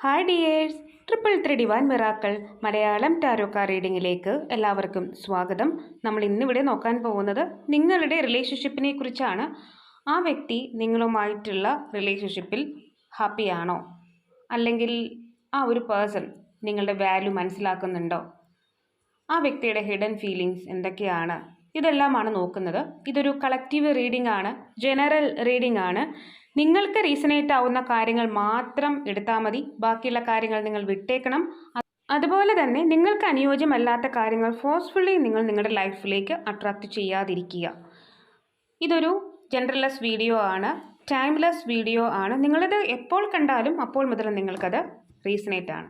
Hi dears triple three divine miracle Malayalam ടാരോക്ക റീഡിങ്ങിലേക്ക് എല്ലാവർക്കും സ്വാഗതം. നമ്മൾ ഇന്നിവിടെ നോക്കാൻ പോകുന്നത് നിങ്ങളുടെ റിലേഷൻഷിപ്പിനെ കുറിച്ചാണ്. ആ വ്യക്തി നിങ്ങളുമായിട്ടുള്ള റിലേഷൻഷിപ്പിൽ ഹാപ്പിയാണോ അല്ലെങ്കിൽ ആ ഒരു പേഴ്സൺ നിങ്ങളുടെ വാല്യൂ മനസ്സിലാക്കുന്നുണ്ടോ? ആ വ്യക്തിയുടെ ഹിഡൻ ഫീലിംഗ്സ് എന്തൊക്കെയാണ്? ഇതെല്ലാമാണ് നോക്കുന്നത്. ഇതൊരു കളക്റ്റീവ് റീഡിംഗ് ആണ്. ജനറൽ റീഡിംഗ് ആണ്. നിങ്ങൾക്ക് റീസണേറ്റ് ആവുന്ന കാര്യങ്ങൾ മാത്രം എടുത്താൽ മതി. ബാക്കിയുള്ള കാര്യങ്ങൾ നിങ്ങൾ വിട്ടേക്കണം. അതുപോലെ തന്നെ നിങ്ങൾക്ക് അനുയോജ്യമല്ലാത്ത കാര്യങ്ങൾ ഫോഴ്സ്ഫുള്ളി നിങ്ങൾ നിങ്ങളുടെ ലൈഫിലേക്ക് അട്രാക്റ്റ് ചെയ്യാതിരിക്കുക. ഇതൊരു ജനറൽലെസ് വീഡിയോ ആണ്. ടൈംലെസ് വീഡിയോ ആണ്. നിങ്ങളിത് എപ്പോൾ കണ്ടാലും അപ്പോൾ മുതൽ നിങ്ങൾക്കത് റീസണേറ്റ് ആണ്.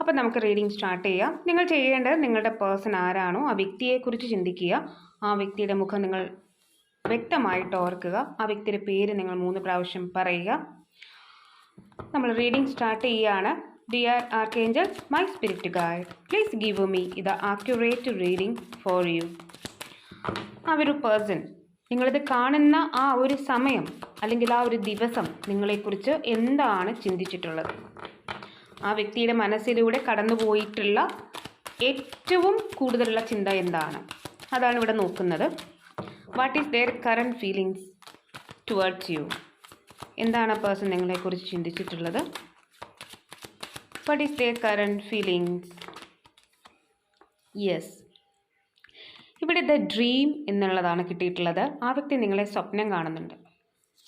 അപ്പോൾ നമുക്ക് റീഡിംഗ് സ്റ്റാർട്ട് ചെയ്യാം. നിങ്ങൾ ചെയ്യേണ്ടത് നിങ്ങളുടെ പേഴ്സൺ ആരാണോ ആ വ്യക്തിയെക്കുറിച്ച് ചിന്തിക്കുക. ആ വ്യക്തിയുടെ മുഖം നിങ്ങൾ വ്യക്തമായിട്ട് ഓർക്കുക. ആ വ്യക്തിയുടെ പേര് നിങ്ങൾ മൂന്ന് പ്രാവശ്യം പറയുക. നമ്മൾ റീഡിംഗ് സ്റ്റാർട്ട് ചെയ്യുകയാണ് dear archangel my spirit guide please give me ഇത് ആക്യുറേറ്റ് റീഡിംഗ് ഫോർ യു ആ ഒരു പേഴ്സൺ നിങ്ങളിത് കാണുന്ന ആ ഒരു സമയം അല്ലെങ്കിൽ ആ ഒരു ദിവസം നിങ്ങളെക്കുറിച്ച് എന്താണ് ചിന്തിച്ചിട്ടുള്ളത്? ആ വ്യക്തിയുടെ മനസ്സിലൂടെ കടന്നുപോയിട്ടുള്ള ഏറ്റവും കൂടുതലുള്ള ചിന്ത എന്താണ്? അതാണ് ഇവിടെ നോക്കുന്നത്. What is their current feelings towards you എന്താണ് ആ പേഴ്സൺ നിങ്ങളെക്കുറിച്ച് ചിന്തിച്ചിട്ടുള്ളത്? What is their current feelings yes ഇവിടെ ദ ഡ്രീം എന്നുള്ളതാണ് കിട്ടിയിട്ടുള്ളത്. ആ വ്യക്തി നിങ്ങളെ സ്വപ്നം കാണുന്നുണ്ട്.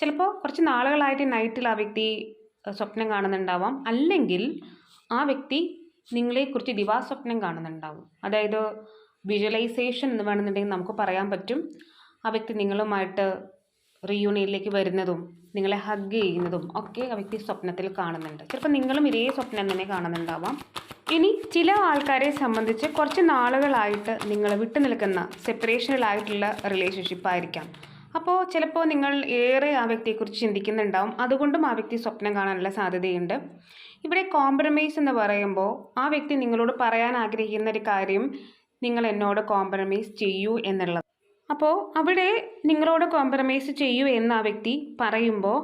ചിലപ്പോൾ കുറച്ച് നാളുകളായിട്ട് നൈറ്റിൽ ആ വ്യക്തി സ്വപ്നം കാണുന്നുണ്ടാവാം. അല്ലെങ്കിൽ ആ വ്യക്തി നിങ്ങളെക്കുറിച്ച് ദിവാസ്വപ്നം കാണുന്നുണ്ടാവും. അതായത് വിഷ്വലൈസേഷൻ എന്ന് വേണമെന്നുണ്ടെങ്കിൽ നമുക്ക് പറയാൻ പറ്റും. ആ വ്യക്തി നിങ്ങളുമായിട്ട് റീയൂണിയനിലേക്ക് വരുന്നതും നിങ്ങളെ ഹഗ് ചെയ്യുന്നതും ഒക്കെ ആ വ്യക്തി സ്വപ്നത്തിൽ കാണുന്നുണ്ട്. ചിലപ്പോൾ നിങ്ങളും ഇതേ സ്വപ്നം തന്നെ കാണുന്നുണ്ടാവാം. ഇനി ചില ആൾക്കാരെ സംബന്ധിച്ച് കുറച്ച് നാളുകളായിട്ട് നിങ്ങൾ വിട്ടു നിൽക്കുന്ന സെപ്പറേഷനിലായിട്ടുള്ള റിലേഷൻഷിപ്പ് ആയിരിക്കാം. അപ്പോൾ ചിലപ്പോൾ നിങ്ങൾ ഏറെ ആ വ്യക്തിയെക്കുറിച്ച് ചിന്തിക്കുന്നുണ്ടാവും. അതുകൊണ്ടും ആ വ്യക്തി സ്വപ്നം കാണാനുള്ള സാധ്യതയുണ്ട്. ഇവിടെ കോംപ്രമൈസ് എന്ന് പറയുമ്പോൾ ആ വ്യക്തി നിങ്ങളോട് പറയാൻ ആഗ്രഹിക്കുന്ന ഒരു കാര്യം നിങ്ങൾ എന്നോട് കോംപ്രമൈസ് ചെയ്യൂ എന്നുള്ളത്. അപ്പോൾ അവിടെ നിങ്ങളോട് കോംപ്രമൈസ് ചെയ്യൂ എന്ന് ആ വ്യക്തി പറയുമ്പോൾ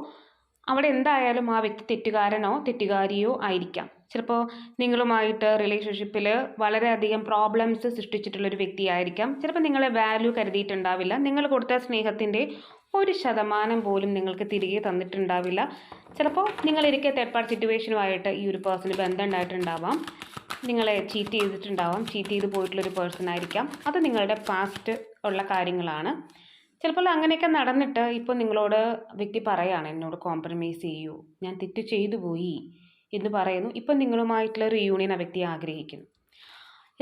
അവിടെ എന്തായാലും ആ വ്യക്തി തെറ്റുകാരനോ തെറ്റുകാരിയോ ആയിരിക്കാം. ചിലപ്പോൾ നിങ്ങളുമായിട്ട് റിലേഷൻഷിപ്പിൽ വളരെയധികം പ്രോബ്ലംസ് സൃഷ്ടിച്ചിട്ടുള്ളൊരു വ്യക്തിയായിരിക്കാം. ചിലപ്പോൾ നിങ്ങളെ വാല്യൂ കരുതിയിട്ടുണ്ടാവില്ല. നിങ്ങൾ കൊടുത്ത സ്നേഹത്തിന്റെ ഒരു ശതമാനം പോലും നിങ്ങൾക്ക് തിരികെ തന്നിട്ടുണ്ടാവില്ല. ചിലപ്പോൾ നിങ്ങളിരിക്കെ തേർഡ് പാർട്ടി സിറ്റുവേഷനുമായിട്ട് ഈ ഒരു പേഴ്സണ് ബന്ധം ഉണ്ടായിട്ടുണ്ടാവാം. നിങ്ങളെ ചീറ്റ് ചെയ്തിട്ടുണ്ടാവാം. ചീറ്റ് ചെയ്ത് പോയിട്ടുള്ളൊരു പേഴ്സൺ ആയിരിക്കാം. അത് നിങ്ങളുടെ പാസ്റ്റ് ഉള്ള കാര്യങ്ങളാണ്. ചിലപ്പോൾ അങ്ങനെയൊക്കെ നടന്നിട്ട് ഇപ്പോൾ നിങ്ങളോട് വ്യക്തി പറയുകയാണ് എന്നോട് കോംപ്രമൈസ് ചെയ്യൂ. ഞാൻ തെറ്റ് ചെയ്തു പോയി എന്ന് പറയുന്നു. ഇപ്പം നിങ്ങളുമായിട്ടുള്ള റിയൂണിയൻ ആ വ്യക്തി ആഗ്രഹിക്കുന്നു.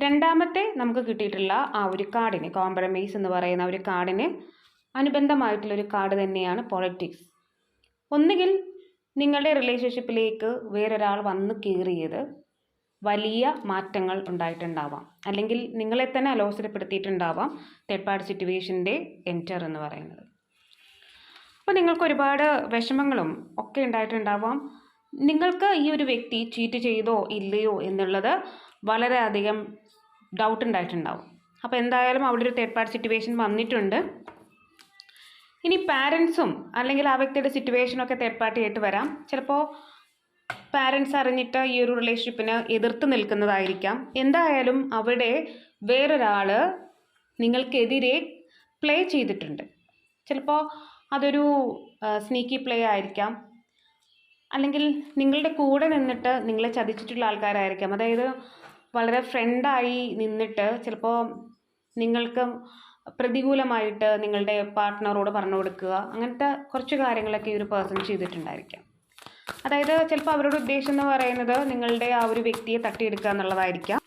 രണ്ടാമത്തെ നമുക്ക് കിട്ടിയിട്ടുള്ള ആ ഒരു കാർഡിന് കോംപ്രമൈസ് എന്ന് പറയുന്ന ഒരു കാർഡിന് അനുബന്ധമായിട്ടുള്ള ഒരു കാർഡ് തന്നെയാണ് പൊളിറ്റിക്സ് ഒന്നുകിൽ നിങ്ങളുടെ റിലേഷൻഷിപ്പിലേക്ക് വേറൊരാൾ വന്ന് കയറിയത് വലിയ മാറ്റങ്ങൾ ഉണ്ടായിട്ടുണ്ടാവാം. അല്ലെങ്കിൽ നിങ്ങളെ തന്നെ അലോസരപ്പെടുത്തിയിട്ടുണ്ടാവാം തേർഡ് പാർട്ടി സിറ്റുവേഷന്റെ എന്റർ എന്ന് പറയുന്നത്. അപ്പോൾ നിങ്ങൾക്ക് ഒരുപാട് വിഷമങ്ങളും ഒക്കെ ഉണ്ടായിട്ടുണ്ടാവാം. നിങ്ങൾക്ക് ഈ ഒരു വ്യക്തി ചീറ്റ് ചെയ്തോ ഇല്ലയോ എന്നുള്ളത് വളരെയധികം ഡൗട്ട് ഉണ്ടായിട്ടുണ്ടാവും. അപ്പോൾ എന്തായാലും അവിടെ ഒരു തേർഡ് പാർട്ടി സിറ്റുവേഷൻ വന്നിട്ടുണ്ട്. ഇനി പാരൻസും അല്ലെങ്കിൽ ആ വ്യക്തിയുടെ സിറ്റുവേഷനൊക്കെ തേർഡ് പാർട്ടി ആയിട്ട് വരാം. ചിലപ്പോൾ പാരൻസ് അറിഞ്ഞിട്ട് ഈ ഒരു റിലേഷൻഷിപ്പിന് എതിർത്ത് നിൽക്കുന്നതായിരിക്കാം. എന്തായാലും അവിടെ വേറൊരാൾ നിങ്ങൾക്കെതിരെ പ്ലേ ചെയ്തിട്ടുണ്ട്. ചിലപ്പോൾ അതൊരു സ്നീക്കി പ്ലേ ആയിരിക്കാം. അല്ലെങ്കിൽ നിങ്ങളുടെ കൂടെ നിന്നിട്ട് നിങ്ങളെ ചതിച്ചിട്ടുള്ള ആൾക്കാരായിരിക്കാം. അതായത് വളരെ ഫ്രണ്ടായി നിന്നിട്ട് ചിലപ്പോൾ നിങ്ങൾക്ക് പ്രതികൂലമായിട്ട് നിങ്ങളുടെ പാർട്ട്ണറോട് പറഞ്ഞു കൊടുക്കുക. അങ്ങനത്തെ കുറച്ച് കാര്യങ്ങളൊക്കെ ഈ ഒരു പേഴ്സൺ ചെയ്തിട്ടുണ്ടായിരിക്കാം. അതായത് ചിലപ്പോൾ അവരുടെ ഉദ്ദേശം എന്ന് പറയുന്നത് നിങ്ങളുടെ ആ ഒരു വ്യക്തിയെ തട്ടിയെടുക്കുക എന്നുള്ളതായിരിക്കാം.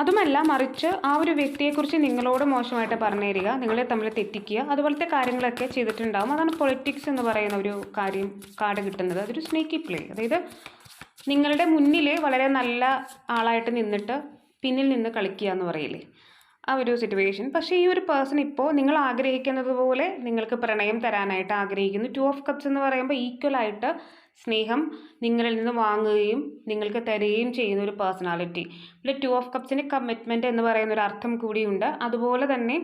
അതുമല്ല മറിച്ച് ആ ഒരു വ്യക്തിയെക്കുറിച്ച് നിങ്ങളോട് മോശമായിട്ട് പറഞ്ഞു തരിക നിങ്ങളെ തമ്മിൽ തെറ്റിക്കുക അതുപോലത്തെ കാര്യങ്ങളൊക്കെ ചെയ്തിട്ടുണ്ടാകും അതാണ് പൊളിറ്റിക്സ് എന്ന് പറയുന്ന ഒരു കാര്യം കാർഡ് കിട്ടുന്നത്. അതൊരു സ്നേക്കി പ്ലേ അതായത് നിങ്ങളുടെ മുന്നിൽ വളരെ നല്ല ആളായിട്ട് നിന്നിട്ട് പിന്നിൽ നിന്ന് കളിക്കുക എന്ന് പറയില്ലേ? ആ ഒരു സിറ്റുവേഷൻ പക്ഷേ ഈ ഒരു പേഴ്സൺ ഇപ്പോൾ നിങ്ങൾ ആഗ്രഹിക്കുന്നത് പോലെ നിങ്ങൾക്ക് പ്രണയം തരാനായിട്ട് ആഗ്രഹിക്കുന്നു. ടു ഓഫ് കപ്സ് എന്ന് പറയുമ്പോൾ ഈക്വൽ ആയിട്ട് സ്നേഹം നിങ്ങളിൽ നിന്ന് വാങ്ങുകയും നിങ്ങൾക്ക് തരികയും ചെയ്യുന്ന ഒരു പേഴ്സണാലിറ്റി പിന്നെ ടു ഓഫ് കപ്സിന് കമ്മിറ്റ്മെന്റ് എന്ന് പറയുന്ന ഒരു അർത്ഥം കൂടിയുണ്ട്. അതുപോലെ തന്നെ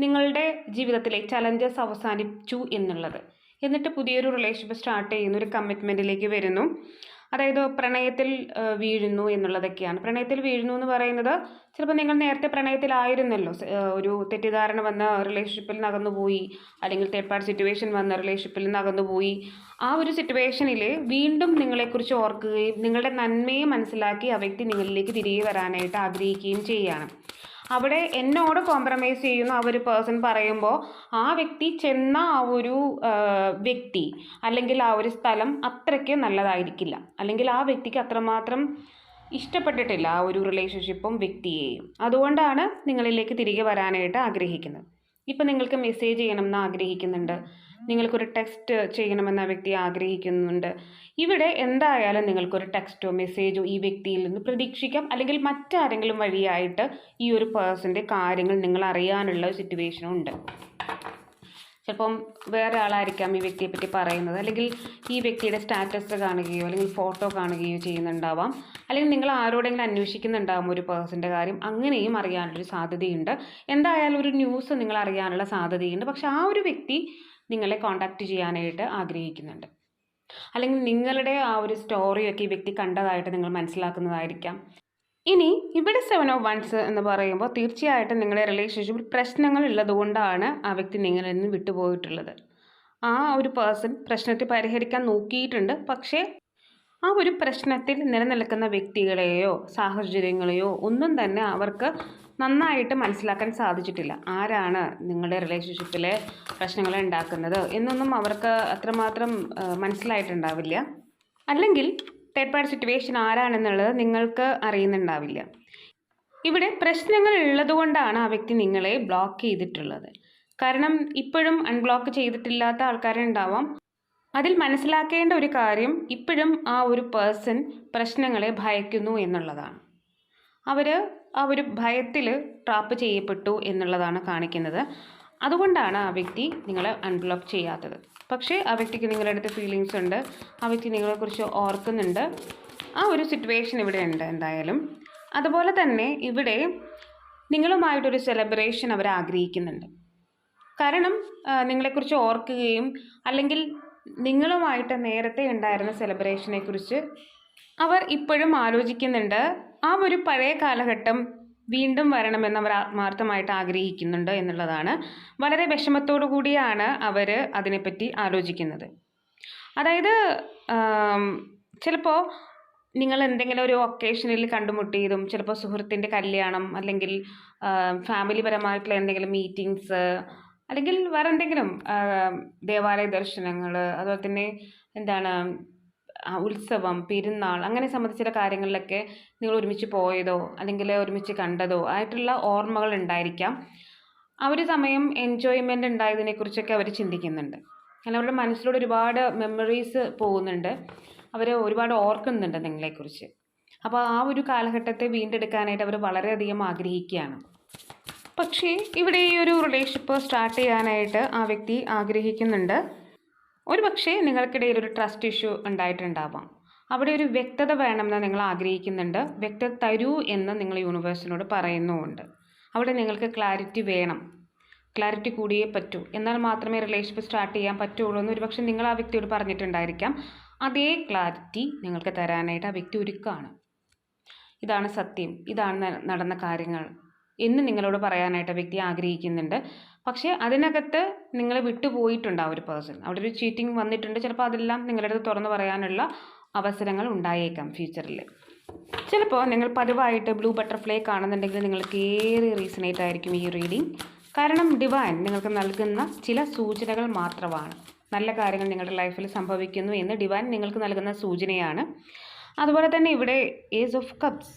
നിങ്ങളുടെ ജീവിതത്തിലെ ചലഞ്ചസ് അവസാനിച്ചു എന്നുള്ളത്. എന്നിട്ട് പുതിയൊരു റിലേഷൻഷിപ്പ് സ്റ്റാർട്ട് ചെയ്യുന്ന ഒരു കമ്മിറ്റ്മെന്റിലേക്ക് വരുന്നു. അതായത് പ്രണയത്തിൽ വീഴുന്നു എന്നുള്ളതൊക്കെയാണ്. പ്രണയത്തിൽ വീഴുന്നു എന്ന് പറയുന്നത് ചിലപ്പോൾ നിങ്ങൾ നേരത്തെ പ്രണയത്തിലായിരുന്നല്ലോ. ഒരു തെറ്റിദ്ധാരണ വന്ന റിലേഷൻഷിപ്പിൽ നകന്നുപോയി അല്ലെങ്കിൽ തേർഡ് പാർട്ടി സിറ്റുവേഷൻ വന്ന റിലേഷൻഷിപ്പിൽ നകന്നുപോയി. ആ ഒരു സിറ്റുവേഷനിൽ വീണ്ടും നിങ്ങളെക്കുറിച്ച് ഓർക്കുകയും നിങ്ങളുടെ നന്മയെ മനസ്സിലാക്കി ആ വ്യക്തി നിങ്ങളിലേക്ക് തിരികെ വരാനായിട്ട് ആഗ്രഹിക്കുകയും ചെയ്യുകയാണ്. അവിടെ എന്നോട് കോംപ്രമൈസ് ചെയ്യുന്ന. ആ ഒരു പേഴ്സൺ പറയുമ്പോൾ ആ വ്യക്തി ചെന്ന ആ ഒരു വ്യക്തി അല്ലെങ്കിൽ ആ ഒരു സ്ഥലം അത്രയ്ക്ക് നല്ലതായിരിക്കില്ല. അല്ലെങ്കിൽ ആ വ്യക്തിക്ക് അത്രമാത്രം ഇഷ്ടപ്പെട്ടിട്ടില്ല ആ ഒരു റിലേഷൻഷിപ്പും വ്യക്തിയെയും. അതുകൊണ്ടാണ് നിങ്ങളിലേക്ക് തിരികെ വരാനായിട്ട് ആഗ്രഹിക്കുന്നത്. ഇപ്പം നിങ്ങൾക്ക് മെസ്സേജ് ചെയ്യണമെന്ന് ആഗ്രഹിക്കുന്നുണ്ട്. നിങ്ങൾക്കൊരു ടെക്സ്റ്റ് ചെയ്യണമെന്ന വ്യക്തി ആഗ്രഹിക്കുന്നുണ്ട്. ഇവിടെ എന്തായാലും നിങ്ങൾക്കൊരു ടെക്സ്റ്റോ മെസ്സേജോ ഈ വ്യക്തിയിൽ നിന്ന് പ്രതീക്ഷിക്കാം. അല്ലെങ്കിൽ മറ്റാരെങ്കിലും വഴിയായിട്ട് ഈ ഒരു പേഴ്സന്റെ കാര്യങ്ങൾ നിങ്ങൾ അറിയാനുള്ള സിറ്റുവേഷനും ഉണ്ട്. ചിലപ്പം വേറെ ആളായിരിക്കാം ഈ വ്യക്തിയെ പറ്റി പറയുന്നത്. അല്ലെങ്കിൽ ഈ വ്യക്തിയുടെ സ്റ്റാറ്റസ് കാണുകയോ അല്ലെങ്കിൽ ഫോട്ടോ കാണുകയോ ചെയ്യുന്നുണ്ടാവാം. അല്ലെങ്കിൽ നിങ്ങൾ ആരോടെങ്കിലും അന്വേഷിക്കുന്നുണ്ടാവും ഒരു പേഴ്സന്റെ കാര്യം. അങ്ങനെയും അറിയാനുള്ളൊരു സാധ്യതയുണ്ട്. എന്തായാലും ഒരു ന്യൂസ് നിങ്ങൾ അറിയാനുള്ള സാധ്യതയുണ്ട്. പക്ഷെ ആ ഒരു വ്യക്തി നിങ്ങളെ കോൺടാക്റ്റ് ചെയ്യാനായിട്ട് ആഗ്രഹിക്കുന്നുണ്ട്. അല്ലെങ്കിൽ നിങ്ങളുടെ ആ ഒരു സ്റ്റോറിയൊക്കെ ഈ വ്യക്തി കണ്ടതായിട്ട് നിങ്ങൾ മനസ്സിലാക്കുന്നതായിരിക്കാം. ഇനി ഇവിടെ സെവൻ ഓഫ് വൺസ് എന്ന് പറയുമ്പോൾ തീർച്ചയായിട്ടും നിങ്ങളുടെ റിലേഷൻഷിപ്പിൽ പ്രശ്നങ്ങൾ ഉള്ളതുകൊണ്ടാണ് ആ വ്യക്തി നിങ്ങളിൽ നിന്ന് വിട്ടുപോയിട്ടുള്ളത്. ആ ഒരു പേഴ്സൺ പ്രശ്നത്തെ പരിഹരിക്കാൻ നോക്കിയിട്ടുണ്ട്. പക്ഷേ ആ ഒരു പ്രശ്നത്തിൽ നിലനിൽക്കുന്ന വ്യക്തികളെയോ സാഹചര്യങ്ങളെയോ ഒന്നും തന്നെ അവർക്ക് നന്നായിട്ട് മനസ്സിലാക്കാൻ സാധിച്ചിട്ടില്ല. ആരാണ് നിങ്ങളുടെ റിലേഷൻഷിപ്പിലെ പ്രശ്നങ്ങൾ ഉണ്ടാക്കുന്നത് എന്നൊന്നും അവർക്ക് അത്രമാത്രം മനസ്സിലായിട്ടുണ്ടാവില്ല. അല്ലെങ്കിൽ തേർഡ് പാർട്ടി സിറ്റുവേഷൻ ആരാണെന്നുള്ളത് നിങ്ങൾക്ക് അറിയുന്നുണ്ടാവില്ല. ഇവിടെ പ്രശ്നങ്ങൾ ഉള്ളതുകൊണ്ടാണ് ആ വ്യക്തി നിങ്ങളെ ബ്ലോക്ക് ചെയ്തിട്ടുള്ളത്. കാരണം ഇപ്പോഴും അൺബ്ലോക്ക് ചെയ്തിട്ടില്ലാത്ത ആൾക്കാരുണ്ടാവാം. അതിൽ മനസ്സിലാക്കേണ്ട ഒരു കാര്യം ഇപ്പോഴും ആ ഒരു പേഴ്സൺ പ്രശ്നങ്ങളെ ഭയക്കുന്നു എന്നുള്ളതാണ്. അവർ ആ ഒരു ഭയത്തിൽ ട്രാപ്പ് ചെയ്യപ്പെട്ടു എന്നുള്ളതാണ് കാണിക്കുന്നത്. അതുകൊണ്ടാണ് ആ വ്യക്തി നിങ്ങളെ അൺബ്ലോക്ക് ചെയ്യാത്തത്. പക്ഷേ ആ വ്യക്തിക്ക് നിങ്ങളുടെ അടുത്ത് ഫീലിങ്സ് ഉണ്ട്. ആ വ്യക്തി നിങ്ങളെക്കുറിച്ച് ഓർക്കുന്നുണ്ട്. ആ ഒരു സിറ്റുവേഷൻ ഇവിടെ ഉണ്ട് എന്തായാലും. അതുപോലെ തന്നെ ഇവിടെ നിങ്ങളുമായിട്ടൊരു സെലിബ്രേഷൻ അവർ ആഗ്രഹിക്കുന്നുണ്ട്. കാരണം നിങ്ങളെക്കുറിച്ച് ഓർക്കുകയും അല്ലെങ്കിൽ നിങ്ങളുമായിട്ട് നേരത്തെ ഉണ്ടായിരുന്ന സെലിബ്രേഷനെക്കുറിച്ച് അവർ ഇപ്പോഴും ആലോചിക്കുന്നുണ്ട്. ആ ഒരു പഴയ കാലഘട്ടം വീണ്ടും വരണമെന്ന് അവർ ആത്മാർത്ഥമായിട്ട് ആഗ്രഹിക്കുന്നുണ്ട് എന്നുള്ളതാണ്. വളരെ വിഷമത്തോടു കൂടിയാണ് അവർ അതിനെപ്പറ്റി ആലോചിക്കുന്നത്. അതായത് ചിലപ്പോൾ നിങ്ങൾ എന്തെങ്കിലും ഒരു ഒക്കേഷനിൽ കണ്ടുമുട്ടിയതും ചിലപ്പോൾ സുഹൃത്തിന്റെ കല്യാണം അല്ലെങ്കിൽ ഫാമിലി പരമായിട്ടുള്ള എന്തെങ്കിലും മീറ്റിങ്സ് അല്ലെങ്കിൽ വേറെ എന്തെങ്കിലും ദേവാലയ ദർശനങ്ങൾ അതുപോലെ തന്നെ എന്താണ് ഉത്സവം പെരുന്നാൾ അങ്ങനെ സംബന്ധിച്ചുള്ള കാര്യങ്ങളിലൊക്കെ നിങ്ങൾ ഒരുമിച്ച് പോയതോ അല്ലെങ്കിൽ ഒരുമിച്ച് കണ്ടതോ ആയിട്ടുള്ള ഓർമ്മകൾ ഉണ്ടായിരിക്കാം. ആ ഒരു സമയം എൻജോയ്മെന്റ് ഉണ്ടായതിനെക്കുറിച്ചൊക്കെ അവർ ചിന്തിക്കുന്നുണ്ട്. കാരണം അവരുടെ മനസ്സിലൂടെ ഒരുപാട് മെമ്മറീസ് പോകുന്നുണ്ട്. അവർ ഒരുപാട് ഓർക്കുന്നുണ്ട് നിങ്ങളെക്കുറിച്ച്. അപ്പോൾ ആ ഒരു കാലഘട്ടത്തെ വീണ്ടെടുക്കാനായിട്ട് അവർ വളരെയധികം ആഗ്രഹിക്കുകയാണ്. പക്ഷേ ഇവിടെ ഈ ഒരു റിലേഷൻഷിപ്പ് സ്റ്റാർട്ട് ചെയ്യാനായിട്ട് ആ വ്യക്തി ആഗ്രഹിക്കുന്നുണ്ട്. ഒരു പക്ഷേ നിങ്ങൾക്കിടയിൽ ഒരു ട്രസ്റ്റ് ഇഷ്യൂ ഉണ്ടായിട്ടുണ്ടാവാം. അവിടെ ഒരു വ്യക്തത വേണമെന്ന് നിങ്ങൾ ആഗ്രഹിക്കുന്നുണ്ട്. വ്യക്തത തരൂ എന്ന് നിങ്ങൾ യൂണിവേഴ്സിനോട് പറയുന്നുമുണ്ട്. അവിടെ നിങ്ങൾക്ക് ക്ലാരിറ്റി വേണം. ക്ലാരിറ്റി കൂടിയേ പറ്റൂ. എന്നാൽ മാത്രമേ റിലേഷൻഷിപ്പ് സ്റ്റാർട്ട് ചെയ്യാൻ പറ്റുള്ളൂ എന്ന് ഒരുപക്ഷെ നിങ്ങൾ ആ വ്യക്തിയോട് പറഞ്ഞിട്ടുണ്ടായിരിക്കാം. അതേ ക്ലാരിറ്റി നിങ്ങൾക്ക് തരാനായിട്ട് ആ വ്യക്തി ഒരുക്കമാണ് ഇതാണ് സത്യം. ഇതാണ് നടന്ന കാര്യങ്ങൾ എന്ന് നിങ്ങളോട് പറയാനായിട്ട് ആ വ്യക്തി ആഗ്രഹിക്കുന്നുണ്ട്. പക്ഷേ അതിനകത്ത് നിങ്ങൾ വിട്ടുപോയിട്ടുണ്ട് ആ ഒരു പേഴ്സൺ അവിടെ ഒരു ചീറ്റിംഗ് വന്നിട്ടുണ്ട്. ചിലപ്പോൾ അതെല്ലാം നിങ്ങളുടെ അടുത്ത് തുറന്നു പറയാനുള്ള അവസരങ്ങൾ ഉണ്ടായേക്കാം ഫ്യൂച്ചറിൽ ചിലപ്പോൾ നിങ്ങൾ പതിവായിട്ട് ബ്ലൂ ബട്ടർഫ്ലൈ കാണുന്നുണ്ടെങ്കിൽ നിങ്ങൾക്ക് ഏറെ റീസണേറ്റ് ആയിരിക്കും ഈ റീഡിംഗ് കാരണം ഡിവൈൻ നിങ്ങൾക്ക് നൽകുന്ന ചില സൂചനകൾ മാത്രമാണ്. നല്ല കാര്യങ്ങൾ നിങ്ങളുടെ ലൈഫിൽ സംഭവിക്കുന്നു എന്ന് ഡിവൈൻ നിങ്ങൾക്ക് നൽകുന്ന സൂചനയാണ്. അതുപോലെ തന്നെ ഇവിടെ ഏസ് ഓഫ് കപ്സ്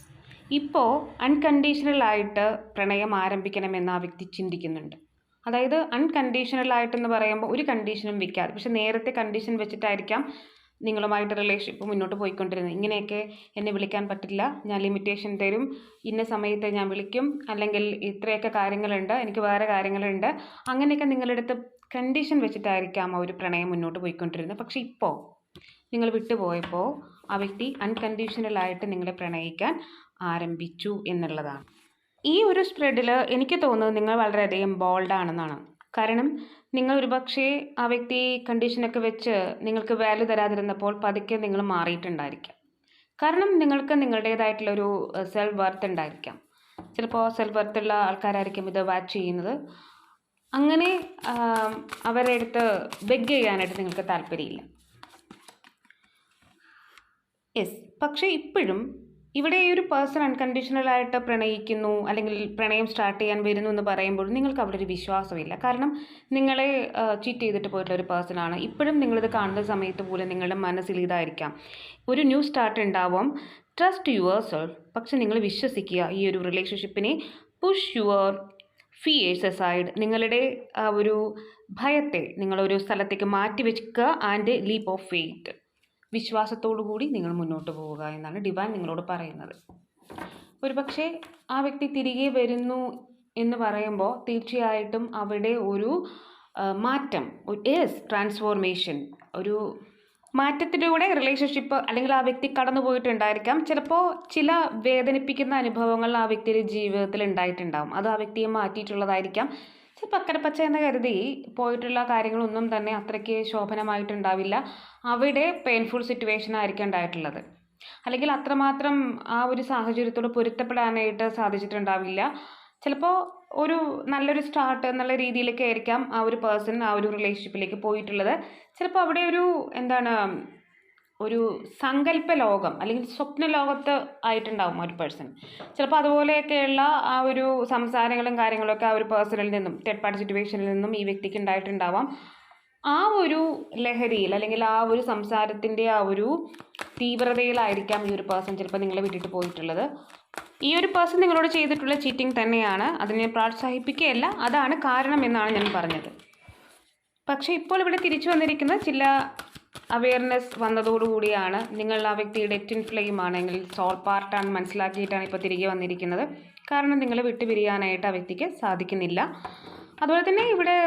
ഇപ്പോൾ അൺകണ്ടീഷണലായിട്ട് പ്രണയം ആരംഭിക്കണമെന്ന് ആ വ്യക്തി ചിന്തിക്കുന്നുണ്ട്. അതായത് അൺകണ്ടീഷണൽ ആയിട്ടെന്ന് പറയുമ്പോൾ ഒരു കണ്ടീഷനും വെക്കാതെ. പക്ഷെ നേരത്തെ കണ്ടീഷൻ വെച്ചിട്ടായിരിക്കാം നിങ്ങളുമായിട്ട് റിലേഷൻഷിപ്പ് മുന്നോട്ട് പോയിക്കൊണ്ടിരുന്നത്. ഇങ്ങനെയൊക്കെ എന്നെ വിളിക്കാൻ പറ്റില്ല. ഞാൻ ലിമിറ്റേഷൻ തരും. ഇന്ന സമയത്ത് ഞാൻ വിളിക്കും. അല്ലെങ്കിൽ ഇത്രയൊക്കെ കാര്യങ്ങളുണ്ട്. എനിക്ക് വേറെ കാര്യങ്ങളുണ്ട്. അങ്ങനെയൊക്കെ നിങ്ങളുടെ അടുത്ത് കണ്ടീഷൻ വെച്ചിട്ടായിരിക്കാം ആ ഒരു പ്രണയം മുന്നോട്ട് പോയിക്കൊണ്ടിരുന്നത്. പക്ഷേ ഇപ്പോൾ നിങ്ങൾ വിട്ടുപോയപ്പോൾ ആ വ്യക്തി അൺകണ്ടീഷണലായിട്ട് നിങ്ങളെ പ്രണയിക്കാൻ ആരംഭിച്ചു എന്നുള്ളതാണ്. ഈ ഒരു സ്പ്രെഡിൽ എനിക്ക് തോന്നുന്നത് നിങ്ങൾ വളരെയധികം ബോൾഡാണെന്നാണ് കാരണം നിങ്ങൾ ഒരുപക്ഷേ ആ വ്യക്തി കണ്ടീഷനൊക്കെ വെച്ച് നിങ്ങൾക്ക് വാല്യൂ തരാതിരുന്നപ്പോൾ പതുക്കെ നിങ്ങൾ മാറിയിട്ടുണ്ടായിരിക്കാം. കാരണം നിങ്ങൾക്ക് നിങ്ങളുടേതായിട്ടുള്ളൊരു സെൽഫ് വർത്ത് ഉണ്ടായിരിക്കാം. ചിലപ്പോൾ സെൽഫ് വർത്തുള്ള ആൾക്കാരായിരിക്കും ഇത് വാച്ച് ചെയ്യുന്നത്. അങ്ങനെ അവരെ അടുത്ത് ബെഗ് ചെയ്യാനായിട്ട് നിങ്ങൾക്ക് താല്പര്യമില്ല. യെസ് പക്ഷേ ഇപ്പോഴും ഇവിടെ ഈ ഒരു പേഴ്സൺ അൺകണ്ടീഷണലായിട്ട് പ്രണയിക്കുന്നു അല്ലെങ്കിൽ പ്രണയം സ്റ്റാർട്ട് ചെയ്യാൻ വരുന്നു എന്ന് പറയുമ്പോൾ നിങ്ങൾക്ക് അവിടെ ഒരു വിശ്വാസമില്ല. കാരണം നിങ്ങളെ ചീറ്റ് ചെയ്തിട്ട് പോയിട്ടുള്ള ഒരു പേഴ്സൺ ആണ്. ഇപ്പോഴും നിങ്ങളിത് കാണുന്ന സമയത്ത് പോലും നിങ്ങളുടെ മനസ്സിൽ ഇതായിരിക്കാം. ഒരു ന്യൂ സ്റ്റാർട്ട് ഉണ്ടാവും. ട്രസ്റ്റ് യുവർ സെൽഫ് പക്ഷെ നിങ്ങൾ വിശ്വസിക്കുക ഈ ഒരു റിലേഷൻഷിപ്പിനെ പുഷ് യുവർ ഫിയേഴ്സ് സൈഡ് നിങ്ങളുടെ ആ ഒരു ഭയത്തെ നിങ്ങളൊരു സ്ഥലത്തേക്ക് മാറ്റി വെക്കുക ആൻഡ് ലീപ്പ് ഓഫ് ഫെയ്ത്ത് വിശ്വാസത്തോടു കൂടി നിങ്ങൾ മുന്നോട്ട് പോവുക എന്നാണ് ഡിവൈൻ നിങ്ങളോട് പറയുന്നത്. ഒരുപക്ഷെ ആ വ്യക്തി തിരികെ വരുന്നു എന്ന് പറയുമ്പോൾ തീർച്ചയായിട്ടും അവിടെ ഒരു മാറ്റം യെസ് ട്രാൻസ്ഫോർമേഷൻ ഒരു മാറ്റത്തിലൂടെ റിലേഷൻഷിപ്പ് അല്ലെങ്കിൽ ആ വ്യക്തി കടന്നു പോയിട്ടുണ്ടായിരിക്കാം. ചിലപ്പോൾ ചില വേദനിപ്പിക്കുന്ന അനുഭവങ്ങൾ ആ വ്യക്തിയുടെ ജീവിതത്തിൽ ഉണ്ടായിട്ടുണ്ടാവും. അത് ആ വ്യക്തിയെ മാറ്റിയിട്ടുള്ളതായിരിക്കാം. ചിലപ്പോൾ പക്കരപ്പച്ച പച്ച എന്ന് കരുതി പോയിട്ടുള്ള കാര്യങ്ങളൊന്നും തന്നെ അത്രയ്ക്ക് ശോഭനമായിട്ടുണ്ടാവില്ല. അവിടെ പെയിൻഫുൾ സിറ്റുവേഷൻ ആയിരിക്കും ഉണ്ടായിട്ടുള്ളത്. അല്ലെങ്കിൽ അത്രമാത്രം ആ ഒരു സാഹചര്യത്തോട് പൊരുത്തപ്പെടാനായിട്ട് സാധിച്ചിട്ടുണ്ടാവില്ല. ചിലപ്പോൾ ഒരു നല്ലൊരു സ്റ്റാർട്ട് എന്നുള്ള രീതിയിലൊക്കെ ആയിരിക്കാം ആ ഒരു പേഴ്സൺ ആ ഒരു റിലേഷൻഷിപ്പിലേക്ക് പോയിട്ടുള്ളത്. ചിലപ്പോൾ അവിടെ ഒരു എന്താണ് ഒരു സങ്കല്പ ലോകം അല്ലെങ്കിൽ സ്വപ്ന ലോകത്ത് ആയിട്ടുണ്ടാവും ഒരു പേഴ്സൺ ചിലപ്പോൾ അതുപോലെയൊക്കെയുള്ള ആ ഒരു സംസാരങ്ങളും കാര്യങ്ങളൊക്കെ ആ ഒരു പേഴ്സണിൽ നിന്നും തേർഡ് പാർട്ടി സിറ്റുവേഷനിൽ നിന്നും ഈ വ്യക്തിക്ക് ഉണ്ടായിട്ടുണ്ടാവാം. ആ ഒരു ലഹരിയിൽ അല്ലെങ്കിൽ ആ ഒരു സംസാരത്തിന്റെ ആ ഒരു തീവ്രതയിലായിരിക്കാം ഈ ഒരു പേഴ്സൺ ചിലപ്പോൾ നിങ്ങളെ വിട്ടിട്ട് പോയിട്ടുള്ളത്. ഈ ഒരു പേഴ്സൺ നിങ്ങളോട് ചെയ്തിട്ടുള്ള ചീറ്റിംഗ് തന്നെയാണ്. അതിനെ പ്രോത്സാഹിപ്പിക്കുകയല്ല അതാണ് കാരണം എന്നാണ് ഞാൻ പറഞ്ഞത്. പക്ഷേ ഇപ്പോൾ ഇവിടെ തിരിച്ചു വന്നിരിക്കുന്ന ചില അവയർനെസ് വന്നതോടുകൂടിയാണ് നിങ്ങൾ ആ വ്യക്തിയുടെ എറ്റിൻ ഫ്ലെയിം ആണെങ്കിൽ സോൾ പാർട്ടാണ് മനസ്സിലാക്കിയിട്ടാണ് ഇപ്പോൾ തിരികെ വന്നിരിക്കുന്നത്. കാരണം നിങ്ങൾ വിട്ടുപിരിയാനായിട്ട് ആ വ്യക്തിക്ക് സാധിക്കുന്നില്ല. അതുപോലെ തന്നെ ഇവിടെ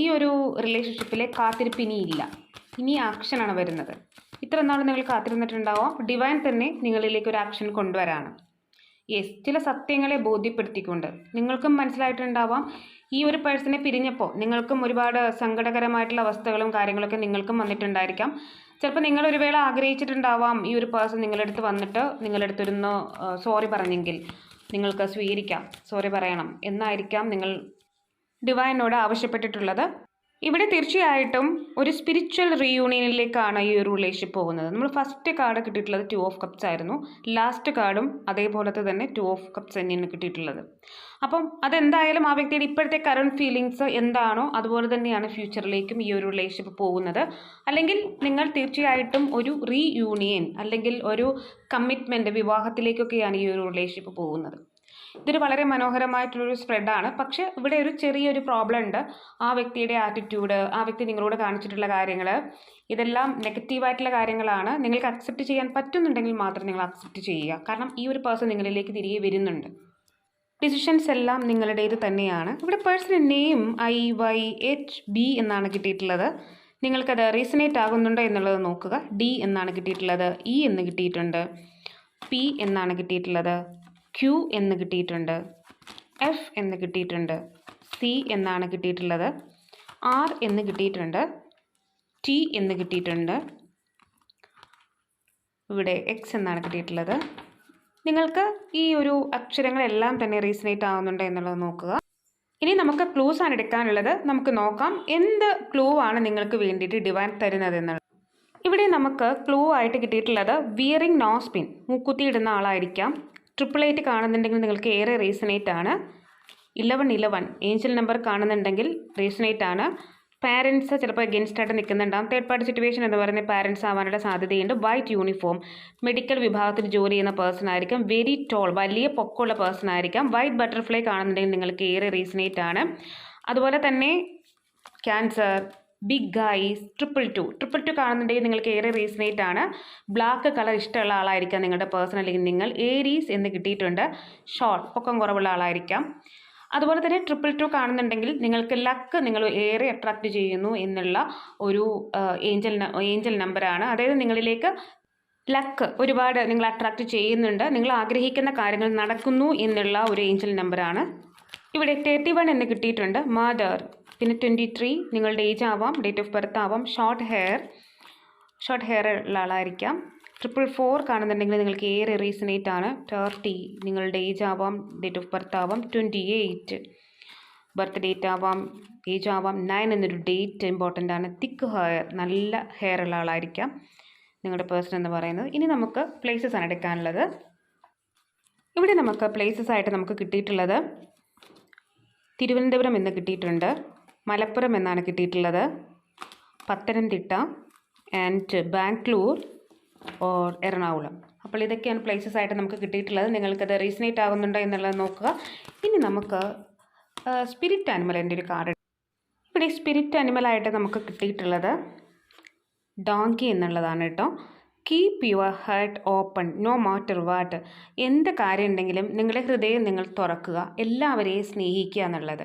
ഈ ഒരു റിലേഷൻഷിപ്പിലെ കാത്തിരിപ്പ് ഇനിയില്ല ഇനി ആക്ഷനാണ് വരുന്നത്. ഇത്ര നാൾ നിങ്ങൾ കാത്തിരുന്നിട്ടുണ്ടാവാം? ഡിവൈൻ തന്നെ നിങ്ങളിലേക്ക് ഒരു ആക്ഷൻ കൊണ്ടുവരാണ്. യെസ് ചില സത്യങ്ങളെ ബോധ്യപ്പെടുത്തിക്കൊണ്ട് നിങ്ങൾക്കും മനസ്സിലായിട്ടുണ്ടാവാം. ഈ ഒരു പേഴ്സണെ പിരിഞ്ഞപ്പോൾ നിങ്ങൾക്കും ഒരുപാട് സങ്കടകരമായിട്ടുള്ള അവസ്ഥകളും കാര്യങ്ങളൊക്കെ നിങ്ങൾക്കും വന്നിട്ടുണ്ടായിരിക്കാം. ചിലപ്പോൾ നിങ്ങൾ ഒരു വേള ആഗ്രഹിച്ചിട്ടുണ്ടാവാം ഈ ഒരു പേഴ്സൺ നിങ്ങളുടെ അടുത്ത് വന്നിട്ട് നിങ്ങളുടെ അടുത്തൊരുന്ന് സോറി പറഞ്ഞെങ്കിൽ. നിങ്ങൾക്ക് സ്വീകരിക്കാം സോറി പറയണം എന്നായിരിക്കാം നിങ്ങൾ ഡിവൈനോട് ആവശ്യപ്പെട്ടിട്ടുള്ളത്. ഇവിടെ തീർച്ചയായിട്ടും ഒരു സ്പിരിച്വൽ റീയൂണിയനിലേക്കാണ് ഈ ഒരു റിലേഷൻഷിപ്പ് പോകുന്നത്. നമ്മൾ ഫസ്റ്റ് കാർഡ് കിട്ടിയിട്ടുള്ളത് ടു ഓഫ് കപ്സ് ആയിരുന്നു. ലാസ്റ്റ് കാർഡും അതേപോലത്തെ തന്നെ ടു ഓഫ് കപ്സ് തന്നെയാണ് കിട്ടിയിട്ടുള്ളത്. അപ്പം അതെന്തായാലും ആ വ്യക്തിയുടെ ഇപ്പോഴത്തെ കറണ്ട് ഫീലിങ്സ് എന്താണോ അതുപോലെ തന്നെയാണ് ഫ്യൂച്ചറിലേക്കും ഈ ഒരു റിലേഷൻഷിപ്പ് പോകുന്നത്. അല്ലെങ്കിൽ നിങ്ങൾ തീർച്ചയായിട്ടും ഒരു റീയൂണിയൻ അല്ലെങ്കിൽ ഒരു കമ്മിറ്റ്മെന്റ് വിവാഹത്തിലേക്കൊക്കെയാണ് ഈ ഒരു റിലേഷൻഷിപ്പ് പോകുന്നത്. ഇതൊരു വളരെ മനോഹരമായിട്ടുള്ളൊരു സ്പ്രെഡാണ് പക്ഷേ ഇവിടെ ഒരു ചെറിയൊരു പ്രോബ്ലം ഉണ്ട്. ആ വ്യക്തിയുടെ ആറ്റിറ്റ്യൂഡ് ആ വ്യക്തി നിങ്ങളോട് കാണിച്ചിട്ടുള്ള കാര്യങ്ങൾ ഇതെല്ലാം നെഗറ്റീവായിട്ടുള്ള കാര്യങ്ങളാണ്. നിങ്ങൾക്ക് അക്സെപ്റ്റ് ചെയ്യാൻ പറ്റുന്നുണ്ടെങ്കിൽ മാത്രം നിങ്ങൾ അക്സെപ്റ്റ് ചെയ്യുക. കാരണം ഈ ഒരു പേഴ്സൺ നിങ്ങളിലേക്ക് തിരികെ വരുന്നുണ്ട്. ഡിസിഷൻസ് എല്ലാം നിങ്ങളുടേത് തന്നെയാണ്. ഇവിടെ personal name I Y H B എന്നാണ് കിട്ടിയിട്ടുള്ളത്. നിങ്ങൾക്കത് റീസണേറ്റ് ആകുന്നുണ്ടോ എന്നുള്ളത് നോക്കുക. ഡി എന്നാണ് കിട്ടിയിട്ടുള്ളത്. ഇ എന്ന് കിട്ടിയിട്ടുണ്ട്. പി എന്നാണ് കിട്ടിയിട്ടുള്ളത്. ക്യു എന്ന് കിട്ടിയിട്ടുണ്ട്. എഫ് എന്ന് കിട്ടിയിട്ടുണ്ട്. സി എന്നാണ് കിട്ടിയിട്ടുള്ളത്. ആർ എന്ന് കിട്ടിയിട്ടുണ്ട്. ടി എന്ന് കിട്ടിയിട്ടുണ്ട്. ഇവിടെ എക്സ് എന്നാണ് കിട്ടിയിട്ടുള്ളത്. നിങ്ങൾക്ക് ഈ ഒരു അക്ഷരങ്ങളെല്ലാം തന്നെ റീസണേറ്റ് ആവുന്നുണ്ട് എന്നുള്ളത് നോക്കുക. ഇനി നമുക്ക് ക്ലൂസ് ആണ് എടുക്കാനുള്ളത്. നമുക്ക് നോക്കാം എന്ത് ക്ലൂ ആണ് നിങ്ങൾക്ക് വേണ്ടിയിട്ട് ഡിവൈൻ തരുന്നത് എന്നുള്ളത്. ഇവിടെ നമുക്ക് ക്ലൂ ആയിട്ട് കിട്ടിയിട്ടുള്ളത് വിയറിംഗ് നോസ്പിൻ മൂക്കുത്തി ഇടുന്ന ആളായിരിക്കാം. ട്രിപ്പിൾ എയ്റ്റ് കാണുന്നുണ്ടെങ്കിൽ നിങ്ങൾക്ക് ഏറെ റീസണേറ്റ് ആണ്. ഇലവൻ ഇലവൻ ഏഞ്ചൽ നമ്പർ കാണുന്നുണ്ടെങ്കിൽ റീസണേറ്റ് ആണ്. പാരൻസ് ചിലപ്പോൾ അഗെൻസ്റ്റ് ആയിട്ട് നിൽക്കുന്നുണ്ടാകും തേർഡ് പാർട്ടി സിറ്റുവേഷൻ എന്ന് പറയുന്ന പാരൻസ് ആവാനുള്ള സാധ്യതയുണ്ട്. വൈറ്റ് യൂണിഫോം മെഡിക്കൽ വിഭാഗത്തിൽ ജോലി ചെയ്യുന്ന പേഴ്സൺ ആയിരിക്കും. വെരി ടോൾ വലിയ പൊക്കമുള്ള പേഴ്സൺ ആയിരിക്കാം. വൈറ്റ് ബട്ടർഫ്ലൈ കാണുന്നുണ്ടെങ്കിൽ നിങ്ങൾക്ക് ഏറെ റീസണേറ്റ് ആണ്. അതുപോലെ തന്നെ cancer big guys triple two triple two കാണുന്നുണ്ടെങ്കിൽ നിങ്ങൾക്ക് ഏറെ റീസണേറ്റ് ആണ്. ബ്ലാക്ക് കളർ ഇഷ്ടമുള്ള ആളായിരിക്കാം നിങ്ങളുടെ പേഴ്സൺ അല്ലെങ്കിൽ നിങ്ങൾ. ഏരീസ് എന്ന് കിട്ടിയിട്ടുണ്ട്. ഷോർട്ട് പൊക്കം കുറവുള്ള ആളായിരിക്കാം. അതുപോലെ തന്നെ ട്രിപ്പിൾ ടു കാണുന്നുണ്ടെങ്കിൽ നിങ്ങൾക്ക് ലക്ക് നിങ്ങൾ ഏറെ അട്രാക്റ്റ് ചെയ്യുന്നു എന്നുള്ള ഒരു ഏഞ്ചൽ ഏഞ്ചൽ നമ്പറാണ് അതായത് നിങ്ങളിലേക്ക് ലക്ക് ഒരുപാട് നിങ്ങൾ അട്രാക്റ്റ് ചെയ്യുന്നുണ്ട്. നിങ്ങൾ ആഗ്രഹിക്കുന്ന കാര്യങ്ങൾ നടക്കുന്നു എന്നുള്ള ഒരു ഏഞ്ചൽ നമ്പറാണ് ഇവിടെ തേർട്ടി വൺ എന്ന് കിട്ടിയിട്ടുണ്ട്. മദർ പിന്നെ ട്വന്റി ത്രീ നിങ്ങളുടെ ഏജ് ആവാം ഡേറ്റ് ഓഫ് ബർത്ത് ആവാം ഷോർട്ട് ഹെയർ ഷോർട്ട് ഹെയർ ഉള്ള ആളായിരിക്കാം. ട്രിപ്പിൾ ഫോർ കാണുന്നുണ്ടെങ്കിൽ നിങ്ങൾക്ക് ഏറെ റീസണേറ്റ് ആണ്. തേർട്ടി നിങ്ങളുടെ ഏജ് ആവാം ഡേറ്റ് ഓഫ് ബർത്ത് ആവാം ട്വന്റി എയ്റ്റ് ബർത്ത് ഡേറ്റ് ആവാം ഏജ് ആവാം നയൻ എന്നൊരു ഡേറ്റ് ഇമ്പോർട്ടന്റ് ആണ്. തിക്ക് ഹെയർ നല്ല ഹെയർ ഉള്ള ആളായിരിക്കാം നിങ്ങളുടെ പേഴ്സൺ എന്ന് പറയുന്നത്. ഇനി നമുക്ക് പ്ലേസസ് ആണ് എടുക്കാനുള്ളത്. ഇവിടെ നമുക്ക് പ്ലേസസ് ആയിട്ട് നമുക്ക് കിട്ടിയിട്ടുള്ളത് തിരുവനന്തപുരം എന്ന് കിട്ടിയിട്ടുണ്ട്. മലപ്പുറം എന്നാണ് കിട്ടിയിട്ടുള്ളത്. പത്തനംതിട്ട ആൻഡ് ബാംഗ്ലൂർ ഓർ എറണാകുളം അപ്പോൾ ഇതൊക്കെയാണ് പ്ലേസസ് ആയിട്ട് നമുക്ക് കിട്ടിയിട്ടുള്ളത്. നിങ്ങൾക്കത് റീസണേറ്റ് ആകുന്നുണ്ടോ എന്നുള്ളത് നോക്കുക. ഇനി നമുക്ക് സ്പിരിറ്റ് ആനിമലിന്റെ ഒരു കാർഡ് ഇവിടെ സ്പിരിറ്റ് ആനിമലായിട്ട് നമുക്ക് കിട്ടിയിട്ടുള്ളത് ഡോങ്കി എന്നുള്ളതാണ് കേട്ടോ. Keep your heart open no matter what എന്ത് കാര്യം ഉണ്ടെങ്കിലും നിങ്ങളുടെ ഹൃദയം നിങ്ങൾ തുറക്കുക എല്ലാവരെയും സ്നേഹിക്കുക എന്നുള്ളത്.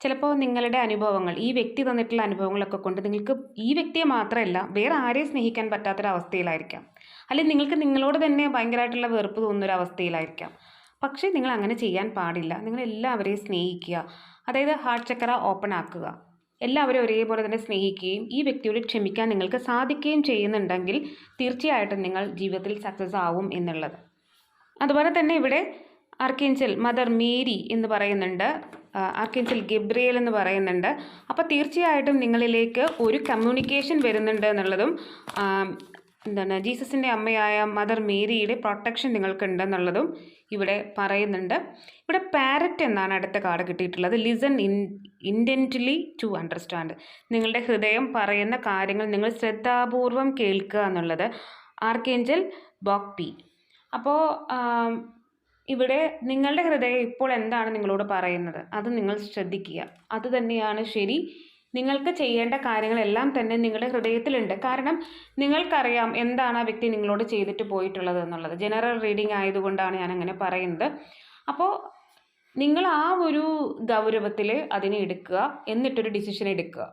ചിലപ്പോൾ നിങ്ങളുടെ അനുഭവങ്ങൾ ഈ വ്യക്തി തന്നിട്ടുള്ള അനുഭവങ്ങളൊക്കെ കൊണ്ട് നിങ്ങൾക്ക് ഈ വ്യക്തിയെ മാത്രമല്ല വേറെ ആരെയും സ്നേഹിക്കാൻ പറ്റാത്തൊരവസ്ഥയിലായിരിക്കാം. അല്ലെങ്കിൽ നിങ്ങൾക്ക് നിങ്ങളോട് തന്നെ ഭയങ്കരമായിട്ടുള്ള വെറുപ്പ് തോന്നുന്നൊരവസ്ഥയിലായിരിക്കാം. പക്ഷേ നിങ്ങൾ അങ്ങനെ ചെയ്യാൻ പാടില്ല. നിങ്ങൾ എല്ലാവരെയും സ്നേഹിക്കുക. അതായത് ഹാർട്ട് ചക്ര ഓപ്പൺ ആക്കുക. എല്ലാവരും ഒരേപോലെ തന്നെ സ്നേഹിക്കുകയും ഈ വ്യക്തിയോട് ക്ഷമിക്കാൻ നിങ്ങൾക്ക് സാധിക്കുകയും ചെയ്യുന്നുണ്ടെങ്കിൽ തീർച്ചയായിട്ടും നിങ്ങൾ ജീവിതത്തിൽ സക്സസ് ആവും എന്നുള്ളത്. അതുപോലെ തന്നെ ഇവിടെ അർക്കിഞ്ചൽ മദർ മേരി എന്ന് പറയുന്നുണ്ട്. ആർക്കേഞ്ചൽ ഗബ്രിയൽ എന്ന് പറയുന്നുണ്ട്. അപ്പോൾ തീർച്ചയായിട്ടും നിങ്ങളിലേക്ക് ഒരു കമ്മ്യൂണിക്കേഷൻ വരുന്നുണ്ട് എന്നുള്ളതും എന്താണ് ജീസസിന്റെ അമ്മയായ മദർ മേരിയുടെ പ്രൊട്ടക്ഷൻ നിങ്ങൾക്കുണ്ടെന്നുള്ളതും ഇവിടെ പറയുന്നുണ്ട്. ഇവിടെ പാരറ്റ് എന്നാണ് അടുത്ത കാർഡ് കിട്ടിയിട്ടുള്ളത്. Listen in intently to understand നിങ്ങളുടെ ഹൃദയം പറയുന്ന കാര്യങ്ങൾ നിങ്ങൾ ശ്രദ്ധാപൂർവം കേൾക്കുക എന്നുള്ളത്. ആർക്കേഞ്ചൽ ബോക്പി അപ്പോൾ ഇവിടെ നിങ്ങളുടെ ഹൃദയം ഇപ്പോൾ എന്താണ് നിങ്ങളോട് പറയുന്നത്? അത് നിങ്ങൾ ശ്രദ്ധിക്കുക. അത് തന്നെയാണ് ശരി. നിങ്ങൾക്ക് ചെയ്യേണ്ട കാര്യങ്ങളെല്ലാം തന്നെ നിങ്ങളുടെ ഹൃദയത്തിലുണ്ട്. കാരണം നിങ്ങൾക്കറിയാം എന്താണ് ആ വ്യക്തി നിങ്ങളോട് ചെയ്തിട്ട് പോയിട്ടുള്ളത് എന്നുള്ളത്. ജനറൽ റീഡിംഗ് ആയതുകൊണ്ടാണ് ഞാൻ അങ്ങനെ പറയുന്നത്. അപ്പോൾ നിങ്ങൾ ആ ഒരു ഗൗരവത്തിൽ അതിനെ എടുക്കുക. എന്നിട്ടൊരു ഡിസിഷൻ എടുക്കുക.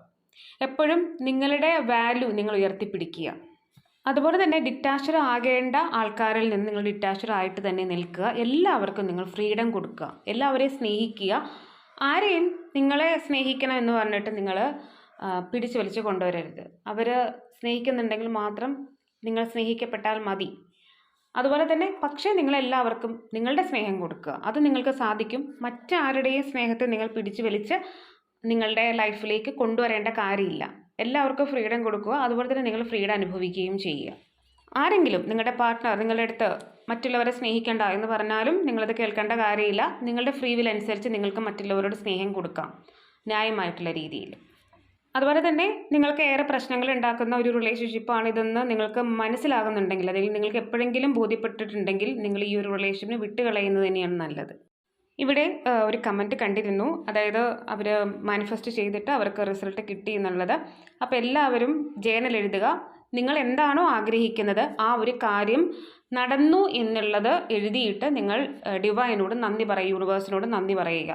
എപ്പോഴും നിങ്ങളുടെ വാല്യൂ നിങ്ങൾ ഉയർത്തിപ്പിടിക്കുക. അതുപോലെ തന്നെ ഡിറ്റാച്ചർ ആകേണ്ട ആൾക്കാരിൽ നിന്ന് നിങ്ങൾ ഡിറ്റാച്ചർ ആയിട്ട് തന്നെ നിൽക്കുക. എല്ലാവർക്കും നിങ്ങൾ ഫ്രീഡം കൊടുക്കുക. എല്ലാവരെയും സ്നേഹിക്കുക. ആരെയും നിങ്ങളെ സ്നേഹിക്കണം എന്ന് പറഞ്ഞിട്ട് നിങ്ങൾ പിടിച്ചു വലിച്ച് കൊണ്ടുവരരുത്. അവർ സ്നേഹിക്കുന്നുണ്ടെങ്കിൽ മാത്രം നിങ്ങൾ സ്നേഹിക്കപ്പെട്ടാൽ മതി. അതുപോലെ തന്നെ പക്ഷേ നിങ്ങളെല്ലാവർക്കും നിങ്ങളുടെ സ്നേഹം കൊടുക്കുക. അത് നിങ്ങൾക്ക് സാധിക്കും. മറ്റാരുടെയും സ്നേഹത്തെ നിങ്ങൾ പിടിച്ചു വലിച്ച് നിങ്ങളുടെ ലൈഫിലേക്ക് കൊണ്ടുവരേണ്ട കാര്യമില്ല. എല്ലാവർക്കും ഫ്രീഡം കൊടുക്കുക. അതുപോലെ തന്നെ നിങ്ങൾ ഫ്രീഡം അനുഭവിക്കുകയും ചെയ്യുക. ആരെങ്കിലും നിങ്ങളുടെ പാർട്ട്ണർ നിങ്ങളുടെ അടുത്ത് മറ്റുള്ളവരെ സ്നേഹിക്കേണ്ട എന്ന് പറഞ്ഞാലും നിങ്ങളത് കേൾക്കേണ്ട കാര്യമില്ല. നിങ്ങളുടെ ഫ്രീ വിൽ അനുസരിച്ച് നിങ്ങൾക്ക് മറ്റുള്ളവരോട് സ്നേഹം കൊടുക്കാം. ന്യായമായിട്ടുള്ള രീതിയിൽ. അതുപോലെ തന്നെ നിങ്ങൾക്ക് ഏറെ പ്രശ്നങ്ങൾ ഉണ്ടാക്കുന്ന ഒരു റിലേഷൻഷിപ്പാണ് ഇതെന്ന് നിങ്ങൾക്ക് മനസ്സിലാകുന്നുണ്ടെങ്കിൽ അല്ലെങ്കിൽ നിങ്ങൾക്ക് എപ്പോഴെങ്കിലും ബോധ്യപ്പെട്ടിട്ടുണ്ടെങ്കിൽ നിങ്ങൾ ഈ ഒരു റിലേഷനെ വിട്ടുകളയുന്നത് തന്നെയാണ് നല്ലത്. ഇവിടെ ഒരു കമന്റ് കണ്ടിരുന്നു. അതായത് അവർ മാനിഫെസ്റ്റ് ചെയ്തിട്ട് അവർക്ക് റിസൾട്ട് കിട്ടി എന്നുള്ളത്. അപ്പോൾ എല്ലാവരും ജേണൽ എഴുതുക. നിങ്ങൾ എന്താണോ ആഗ്രഹിക്കുന്നത് ആ ഒരു കാര്യം നടന്നു എന്നുള്ളത് എഴുതിയിട്ട് നിങ്ങൾ ഡിവൈനോട് നന്ദി പറയുക യൂണിവേഴ്സിനോട് നന്ദി പറയുക.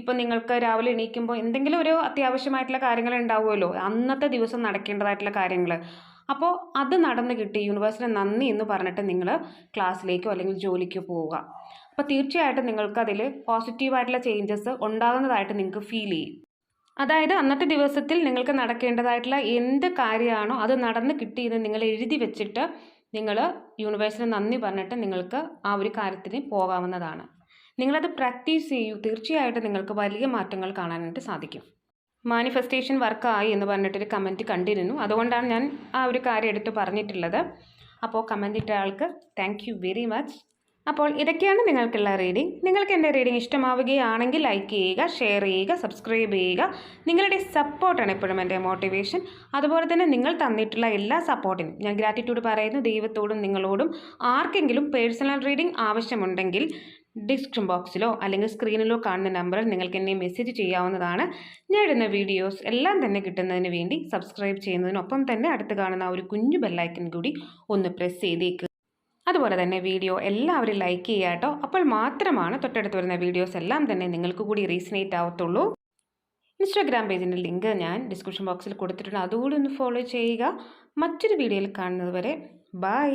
ഇപ്പം നിങ്ങൾക്ക് രാവിലെ എണീക്കുമ്പോൾ എന്തെങ്കിലും ഒരു അത്യാവശ്യമായിട്ടുള്ള കാര്യങ്ങൾ ഉണ്ടാവുമല്ലോ. അന്നത്തെ ദിവസം നടക്കേണ്ടതായിട്ടുള്ള കാര്യങ്ങൾ അപ്പോൾ അത് നടന്ന് കിട്ടി. യൂണിവേഴ്സിന് നന്ദി എന്ന് പറഞ്ഞിട്ട് നിങ്ങൾ ക്ലാസ്സിലേക്കോ അല്ലെങ്കിൽ ജോലിക്കോ പോവുക. അപ്പോൾ തീർച്ചയായിട്ടും നിങ്ങൾക്ക് അതിൽ പോസിറ്റീവായിട്ടുള്ള ചേഞ്ചസ് ഉണ്ടാകുന്നതായിട്ട് നിങ്ങൾക്ക് ഫീൽ ചെയ്യും. അതായത് അന്നത്തെ ദിവസത്തിൽ നിങ്ങൾക്ക് നടക്കേണ്ടതായിട്ടുള്ള എന്ത് കാര്യമാണോ അത് നടന്ന് കിട്ടിയെന്ന് നിങ്ങൾ എഴുതി വെച്ചിട്ട് നിങ്ങൾ യൂണിവേഴ്സിന് നന്ദി പറഞ്ഞിട്ട് നിങ്ങൾക്ക് ആ ഒരു കാര്യത്തിന് പോകാവുന്നതാണ്. നിങ്ങളത് പ്രാക്ടീസ് ചെയ്യൂ. തീർച്ചയായിട്ടും നിങ്ങൾക്ക് വലിയ മാറ്റങ്ങൾ കാണാനായിട്ട് സാധിക്കും. മാനിഫെസ്റ്റേഷൻ വർക്കായി എന്ന് പറഞ്ഞിട്ടൊരു കമന്റ് കണ്ടിരുന്നു. അതുകൊണ്ടാണ് ഞാൻ ആ ഒരു കാര്യം എടുത്ത് പറഞ്ഞിട്ടുള്ളത്. അപ്പോൾ കമന്റ് ഇട്ട ആൾക്ക് താങ്ക് യു വെരി മച്ച് അപ്പോൾ ഇതൊക്കെയാണ് നിങ്ങൾക്കുള്ള റീഡിംഗ് നിങ്ങൾക്ക് എന്റെ റീഡിംഗ് ഇഷ്ടമാവുകയാണെങ്കിൽ ലൈക്ക് ചെയ്യുക ഷെയർ ചെയ്യുക സബ്സ്ക്രൈബ് ചെയ്യുക. നിങ്ങളുടെ സപ്പോർട്ടാണ് എപ്പോഴും എന്റെ മോട്ടിവേഷൻ അതുപോലെ തന്നെ നിങ്ങൾ തന്നിട്ടുള്ള എല്ലാ സപ്പോർട്ടിനും ഞാൻ ഗ്രാറ്റിറ്റ്യൂഡ് പറയുന്നു ദൈവത്തോടും നിങ്ങളോടും. ആർക്കെങ്കിലും പേഴ്സണൽ റീഡിംഗ് ആവശ്യമുണ്ടെങ്കിൽ ഡിസ്ക്രിപ്ഷൻ ബോക്സിലോ അല്ലെങ്കിൽ സ്ക്രീനിലോ കാണുന്ന നമ്പറിൽ നിങ്ങൾക്ക് എന്നെ മെസ്സേജ് ചെയ്യാവുന്നതാണ്. ഞാൻ ഇടുന്ന വീഡിയോസ് എല്ലാം തന്നെ കിട്ടുന്നതിന് വേണ്ടി സബ്സ്ക്രൈബ് ചെയ്യുന്നതിനൊപ്പം തന്നെ അടുത്ത് കാണുന്ന ഒരു കുഞ്ഞു ബെല്ലൈക്കൻ കൂടി ഒന്ന് പ്രസ് ചെയ്തേക്കുക അതുപോലെ തന്നെ വീഡിയോ എല്ലാവരും ലൈക്ക് ചെയ്യുക കേട്ടോ. അപ്പോൾ മാത്രമാണ് തൊട്ടടുത്ത് വരുന്ന വീഡിയോസ് എല്ലാം തന്നെ നിങ്ങൾക്ക് കൂടി റീസണേറ്റ് ആവത്തുള്ളൂ. ഇൻസ്റ്റാഗ്രാം പേജിന്റെ ലിങ്ക് ഞാൻ ഡിസ്ക്രിപ്ഷൻ ബോക്സിൽ കൊടുത്തിട്ടുണ്ട്. അതുകൂടി ഒന്ന് ഫോളോ ചെയ്യുക. മറ്റൊരു വീഡിയോയിൽ കാണുന്നതുവരെ ബൈ